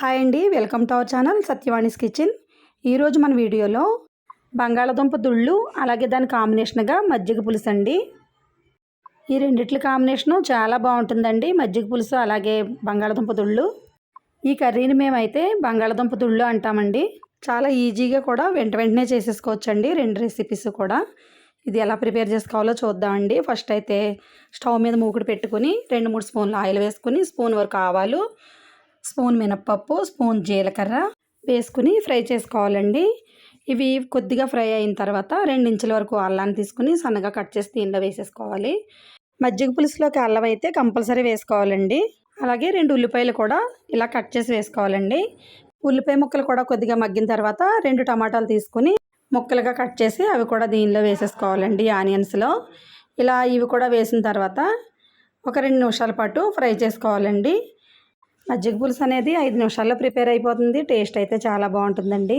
Hi అండి welcome to our channel Satyavani's kitchen. ఈరోజు మన వీడియోలో బంగాళాదుంప దుళ్ళు అలాగే దాని కాంబినేషన్గా మజ్జిగ పులుసు అండి. ఈ రెండిట్ల కాంబినేషను చాలా బాగుంటుందండి మజ్జిగ పులుసు అలాగే బంగాళాదుంప దుళ్ళు. ఈ కర్రీని మేమైతే బంగాళాదుంప దుళ్ళు అంటామండి. చాలా ఈజీగా కూడా వెంట వెంటనే చేసేసుకోవచ్చండి రెండు రెసిపీస్ కూడా. ఇది ఎలా ప్రిపేర్ చేసుకోవాలో చూద్దామండి. ఫస్ట్ అయితే స్టవ్ మీద మూకుడు పెట్టుకుని రెండు మూడు స్పూన్లు ఆయిల్ వేసుకుని స్పూన్ వరకు ఆవాలు స్పూన్ మినప్పప్పు స్పూన్ జీలకర్ర వేసుకుని ఫ్రై చేసుకోవాలండి. ఇవి కొద్దిగా ఫ్రై అయిన తర్వాత ఇంచుల వరకు అల్లాన్ని తీసుకుని సన్నగా కట్ చేసి దీనిలో వేసేసుకోవాలి. మజ్జిగ పులుసులోకి అల్లం అయితే కంపల్సరీ వేసుకోవాలండి. అలాగే రెండు ఉల్లిపాయలు కూడా ఇలా కట్ చేసి వేసుకోవాలండి. ఉల్లిపాయ ముక్కలు కూడా కొద్దిగా మగ్గిన తర్వాత రెండు టమాటాలు తీసుకుని ముక్కలుగా కట్ చేసి అవి కూడా దీనిలో వేసేసుకోవాలండి ఆనియన్స్లో. ఇలా ఇవి కూడా వేసిన తర్వాత ఒక రెండు నిమిషాల పాటు ఫ్రై చేసుకోవాలండి. మజ్జిగ పులుసు అనేది ఐదు నిమిషాల్లో ప్రిపేర్ అయిపోతుంది. టేస్ట్ అయితే చాలా బాగుంటుందండి.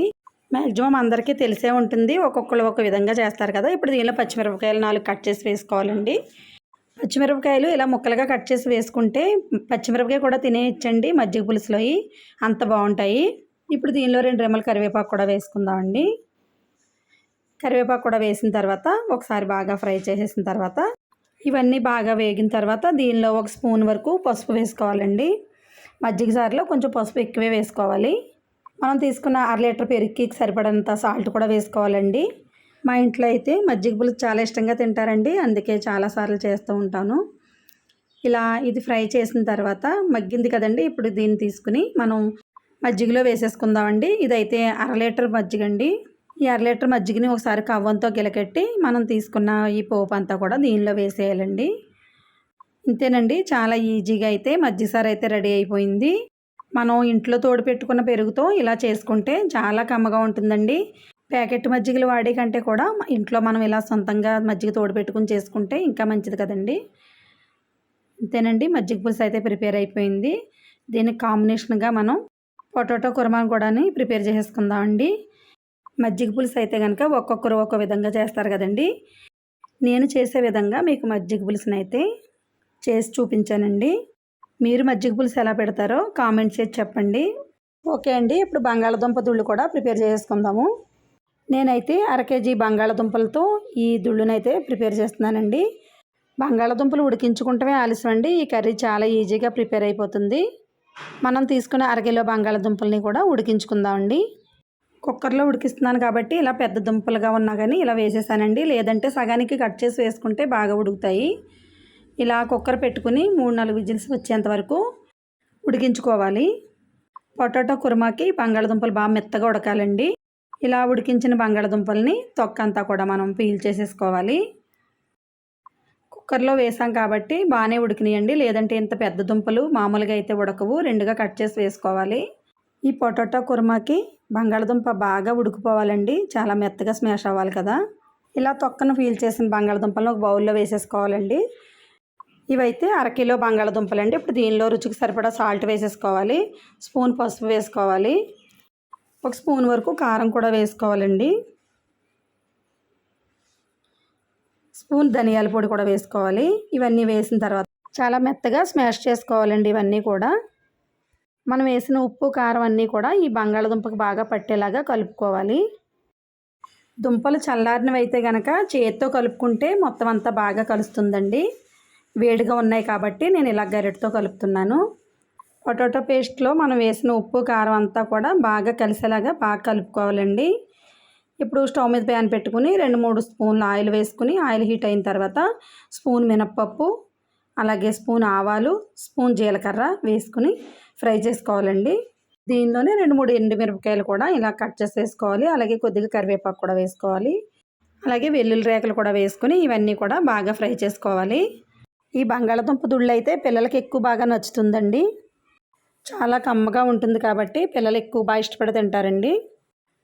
మ్యాక్సిమం అందరికీ తెలిసే ఉంటుంది. ఒక్కొక్కరు ఒక విధంగా చేస్తారు కదా. ఇప్పుడు దీనిలో పచ్చిమిరపకాయలు నాలుగు కట్ చేసి వేసుకోవాలండి. పచ్చిమిరపకాయలు ఇలా ముక్కలుగా కట్ చేసి వేసుకుంటే పచ్చిమిరపకాయ కూడా తినేయచ్చండి మజ్జిగ పులుసులోవి అంత బాగుంటాయి. ఇప్పుడు దీనిలో రెండు రెమ్మల కరివేపాకు కూడా వేసుకుందామండి. కరివేపాకు కూడా వేసిన తర్వాత ఒకసారి బాగా ఫ్రై చేసేసిన తర్వాత ఇవన్నీ బాగా వేగిన తర్వాత దీనిలో ఒక స్పూన్ వరకు పసుపు వేసుకోవాలండి. మజ్జిగ సారిలో కొంచెం పసుపు ఎక్కువే వేసుకోవాలి. మనం తీసుకున్న అర లీటర్ పెరుగుకి సరిపడంత సాల్ట్ కూడా వేసుకోవాలండి. మా ఇంట్లో అయితే మజ్జిగ పులుసు చాలా ఇష్టంగా తింటారండి. అందుకే చాలాసార్లు చేస్తూ ఉంటాను. ఇలా ఇది ఫ్రై చేసిన తర్వాత మగ్గింది కదండి ఇప్పుడు దీన్ని తీసుకుని మనం మజ్జిగలో వేసేసుకుందామండి. ఇదైతే అర లీటర్ మజ్జిగ అండి ఈ అర లీటర్ మజ్జిగని ఒకసారి కవ్వంతో గిలకెట్టి మనం తీసుకున్న ఈ పోపు అంతా కూడా దీనిలో వేసేయాలండి. ఇంతేనండి. చాలా ఈజీగా అయితే మజ్జిసారు అయితే రెడీ అయిపోయింది. మనం ఇంట్లో తోడు పెట్టుకున్న పెరుగుతో ఇలా చేసుకుంటే చాలా కమ్మగా ఉంటుందండి. ప్యాకెట్ మజ్జిగలు వాడే కంటే కూడా ఇంట్లో మనం ఇలా సొంతంగా మజ్జిగ తోడు పెట్టుకుని చేసుకుంటే ఇంకా మంచిది కదండి. ఇంతేనండి. మజ్జిగ పులుసు అయితే ప్రిపేర్ అయిపోయింది. దీనికి కాంబినేషన్గా మనం పొటాటో కుర్మాను కూడా ప్రిపేర్ చేసుకుందామండి మజ్జిగ పులుసు అయితే కనుక ఒక్కొక్కరు ఒక్కో విధంగా చేస్తారు కదండి. నేను చేసే విధంగా మీకు మజ్జిగ పులుసుని అయితే చేసి చూపించానండి. మీరు మజ్జిగ పులుసు ఎలా పెడతారో కామెంట్ చేసి చెప్పండి. ఓకే అండి ఇప్పుడు బంగాళదుంప దుళ్ళు కూడా ప్రిపేర్ చేసుకుందాము. నేనైతే అర కేజీ బంగాళదుంపలతో ఈ దుళ్ళునైతే ప్రిపేర్ చేస్తున్నానండి. బంగాళదుంపలు ఉడికించుకుంటమే ఆలస్యం అండి ఈ కర్రీ చాలా ఈజీగా ప్రిపేర్ అయిపోతుంది. మనం తీసుకున్న అరకిలో బంగాళదుంపల్ని కూడా ఉడికించుకుందామండి. కుక్కర్లో ఉడికిస్తున్నాను కాబట్టి ఇలా పెద్ద దుంపలుగా ఉన్నా కానీ ఇలా వేసేసానండి. లేదంటే సగానికి కట్ చేసి వేసుకుంటే బాగా ఉడుకుతాయి. ఇలా కుక్కర్ పెట్టుకుని మూడు నాలుగు విజిల్స్ వచ్చేంత వరకు ఉడికించుకోవాలి. పొటాటో కుర్మాకి బంగాళదుంపలు బాగా మెత్తగా ఉడకాలండి. ఇలా ఉడికించిన బంగాళదుంపల్ని తొక్క అంతా కూడా మనం పీల్ చేసేసుకోవాలి. కుక్కర్లో వేసాం కాబట్టి బాగానే ఉడికినాయండి. లేదంటే ఇంత పెద్ద దుంపలు మామూలుగా అయితే ఉడకవు. రెండుగా కట్ చేసి వేసుకోవాలి. ఈ పొటాటో కుర్మాకి బంగాళదుంప బాగా ఉడికిపోవాలండి. చాలా మెత్తగా స్మాష్ అవ్వాలి కదా. ఇలా తొక్కను ఫీల్ చేసిన బంగాళదుంపలను ఒక బౌల్లో వేసేసుకోవాలండి. ఇవైతే అరకిలో బంగాళదుంపలు అండి. ఇప్పుడు దీనిలో రుచికి సరిపడా సాల్ట్ వేసేసుకోవాలి. స్పూన్ పసుపు వేసుకోవాలి. ఒక స్పూన్ వరకు కారం కూడా వేసుకోవాలండి. స్పూన్ ధనియాల పొడి కూడా వేసుకోవాలి. ఇవన్నీ వేసిన తర్వాత చాలా మెత్తగా స్మాష్ చేసుకోవాలండి ఇవన్నీ కూడా. మనం వేసిన ఉప్పు కారం అన్నీ కూడా ఈ బంగాళదుంపకు బాగా పట్టేలాగా కలుపుకోవాలి. దుంపలు చల్లారినవి అయితే కనుక చేతితో కలుపుకుంటే మొత్తం అంతా బాగా కలుస్తుందండి. వేడిగా ఉన్నాయి కాబట్టి నేను ఇలా గరిటతో కలుపుతున్నాను. పొటాటో పేస్ట్లో మనం వేసిన ఉప్పు కారం అంతా కూడా బాగా కలిసేలాగా బాగా కలుపుకోవాలండి. ఇప్పుడు స్టవ్ మీద ప్యాన్ పెట్టుకుని రెండు మూడు స్పూన్లు ఆయిల్ వేసుకుని ఆయిల్ హీట్ అయిన తర్వాత స్పూన్ మినప్పప్పు అలాగే స్పూన్ ఆవాలు స్పూన్ జీలకర్ర వేసుకుని ఫ్రై చేసుకోవాలండి. దీనిలోనే రెండు మూడు ఎండు మిరపకాయలు కూడా ఇలా కట్ చేసి వేసుకోవాలి. అలాగే కొద్దిగా కరివేపాకు కూడా వేసుకోవాలి. అలాగే వెల్లుల్లి రేకలు కూడా వేసుకుని ఇవన్నీ కూడా బాగా ఫ్రై చేసుకోవాలి. ఈ బంగాళదుంప దుళ్ళు అయితే పిల్లలకి ఎక్కువ బాగా నచ్చుతుందండి. చాలా కమ్మగా ఉంటుంది కాబట్టి పిల్లలు ఎక్కువ బాగా ఇష్టపడి తింటారండి.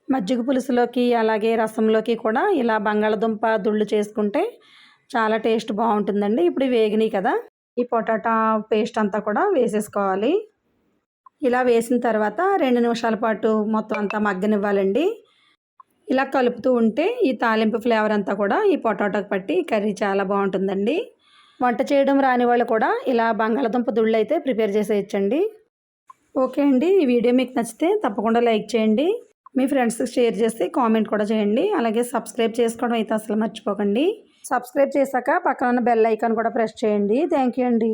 మజ్జిగ పులుసులోకి అలాగే రసంలోకి కూడా ఇలా బంగాళదుంప దుళ్ళు చేసుకుంటే చాలా టేస్ట్ బాగుంటుందండి. ఇప్పుడు వేగినాయి కదా ఈ పొటాటా పేస్ట్ అంతా కూడా వేసేసుకోవాలి. ఇలా వేసిన తర్వాత రెండు నిమిషాల పాటు మొత్తం అంతా మగ్గనివ్వాలండి. ఇలా కలుపుతూ ఉంటే ఈ తాలింపు ఫ్లేవర్ అంతా కూడా ఈ పొటాటోకి పట్టి కర్రీ చాలా బాగుంటుందండి. వంట చేయడం రాని వాళ్ళు కూడా ఇలా బంగాళదుంప దుళ్ళు అయితే ప్రిపేర్ చేసేయచ్చండి. ఓకే అండి ఈ వీడియో మీకు నచ్చితే తప్పకుండా లైక్ చేయండి. మీ ఫ్రెండ్స్కి షేర్ చేసి కామెంట్ కూడా చేయండి. అలాగే సబ్స్క్రైబ్ చేసుకోవడం అయితే అసలు మర్చిపోకండి. సబ్స్క్రైబ్ చేశాక పక్కన ఉన్న బెల్ ఐకాన్ కూడా ప్రెస్ చేయండి. థ్యాంక్ యూ అండి.